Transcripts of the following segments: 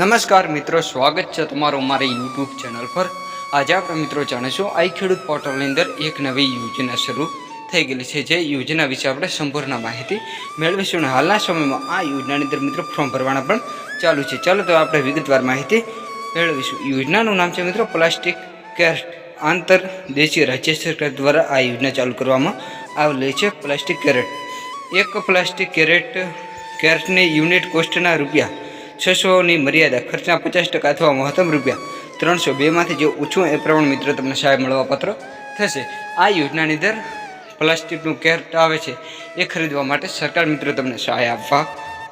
નમસ્કાર મિત્રો, સ્વાગત છે તમારું મારી યુટ્યુબ ચેનલ પર. આજે આપણે મિત્રો જાણીશું, આઈ ખેડૂત પોર્ટલની અંદર એક નવી યોજના શરૂ થઈ ગયેલી છે. જે યોજના વિશે આપણે સંપૂર્ણ માહિતી મેળવીશું અને હાલના સમયમાં આ યોજનાની અંદર મિત્રો ફોર્મ ભરવાના પણ ચાલુ છે. ચાલો તો આપણે વિગતવાર માહિતી મેળવીશું. યોજનાનું નામ છે મિત્રો, પ્લાસ્ટિક કેસ્ટ આંતર દેશી રાજ્ય સરકાર દ્વારા આ યોજના ચાલુ કરવામાં આવેલી છે. Plastic crate. એક પ્લાસ્ટિક કેરેટ કેરેટની યુનિટ કોસ્ટના રૂપિયા છસોની મર્યાદા ખર્ચના પચાસ ટકા અથવા મહત્તમ રૂપિયા ત્રણસો બેમાંથી જે ઓછું એ પ્રમાણે મિત્રો તમને સહાય મળવાપાત્ર થશે. આ યોજનાની અંદર પ્લાસ્ટિકનું કેર આવે છે. એ ખરીદવા માટે સરકાર મિત્રો તમને સહાય આપવા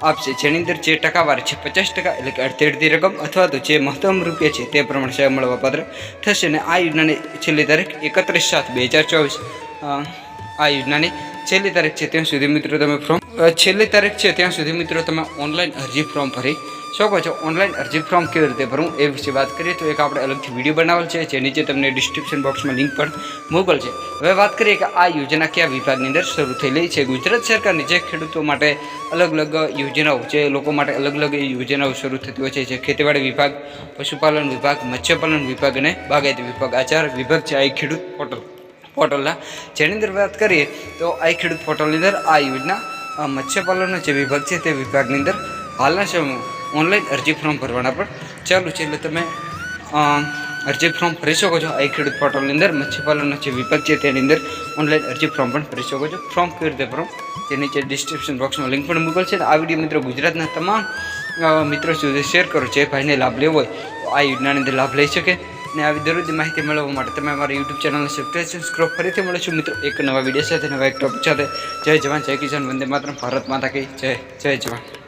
આપશે. જેની અંદર જે ટકાવાર છે પચાસ ટકા એટલે કે અડધેડધી રકમ અથવા તો જે મહત્તમ રૂપિયા છે તે પ્રમાણે સહાય મળવાપાત્ર થશે અને આ યોજનાની છેલ્લી તારીખ એકત્રીસ સાત બે હજાર ચોવીસ. આ યોજનાની છેલ્લી તારીખ છે ત્યાં સુધી મિત્રો તમે ફોર્મ છેલ્લી તારીખ છે ત્યાં સુધી મિત્રો તમે ઓનલાઈન અરજી ફોર્મ ભરી. શકો છો? ઓનલાઈન અરજી ફોર્મ કેવી રીતે ભરવું? એ વિશે વાત કરીએ તો એક આપણે અલગથી વીડિયો બનાવેલ છે, જે નીચે તમને ડિસ્ક્રિપ્શન બોક્સમાં લિંક પણ મોકલ છે. હવે વાત કરીએ કે આ યોજના કયા વિભાગની અંદર શરૂ થયેલી છે? ગુજરાત સરકારની જે ખેડૂતો માટે અલગ અલગ યોજનાઓ જે લોકો માટે અલગ અલગ યોજનાઓ શરૂ થતી હોય છે, જે ખેતીવાડી વિભાગ, પશુપાલન વિભાગ, મત્સ્યપાલન વિભાગ અને બાગાયતી વિભાગ આ ચાર વિભાગ છે, આ ખેડૂત પોર્ટલ પોર્ટલના. જેની અંદર વાત કરીએ તો આ ખેડૂત પોર્ટલની અંદર આ યોજના મત્સ્યપાલનનો જે વિભાગ છે તે વિભાગની અંદર હાલના સમયમાં ઓનલાઈન અરજી ફોર્મ ભરવાના પણ ચાલુ છે. એટલે તમે અરજી ફોર્મ ભરી શકો છો આ ખેડૂત પોર્ટલની અંદર. મત્સ્યપાલનનો જે વિભાગ છે તેની અંદર ઓનલાઈન અરજી ફોર્મ પણ ભરી શકો છો. ફોર્મ કેવી રીતે ભરો તે નીચે ડિસ્ક્રિપ્શન બોક્સમાં લિંક પણ મોકલશે આ વીડિયો મિત્રો ગુજરાતના તમામ મિત્રો સુધી શેર કરો. જે ભાઈને લાભ લેવો હોય તો આ યોજનાની અંદર લાભ લઈ શકે. અને આવી દરરોજની માહિતી મેળવવા માટે તમે અમારા યુટ્યુબ ચેનલને સબસ્ક્રાઈબ સબસ્ક્રાઈબ ફરીથી મળીશું. મિત્રો, એક નવા વીડિયો સાથે, નવા એક ટોપિક સાથે. જય જવાન, જય કિસાન. વંદે માત્ર ભારત માતા કી જય. જય જવાન.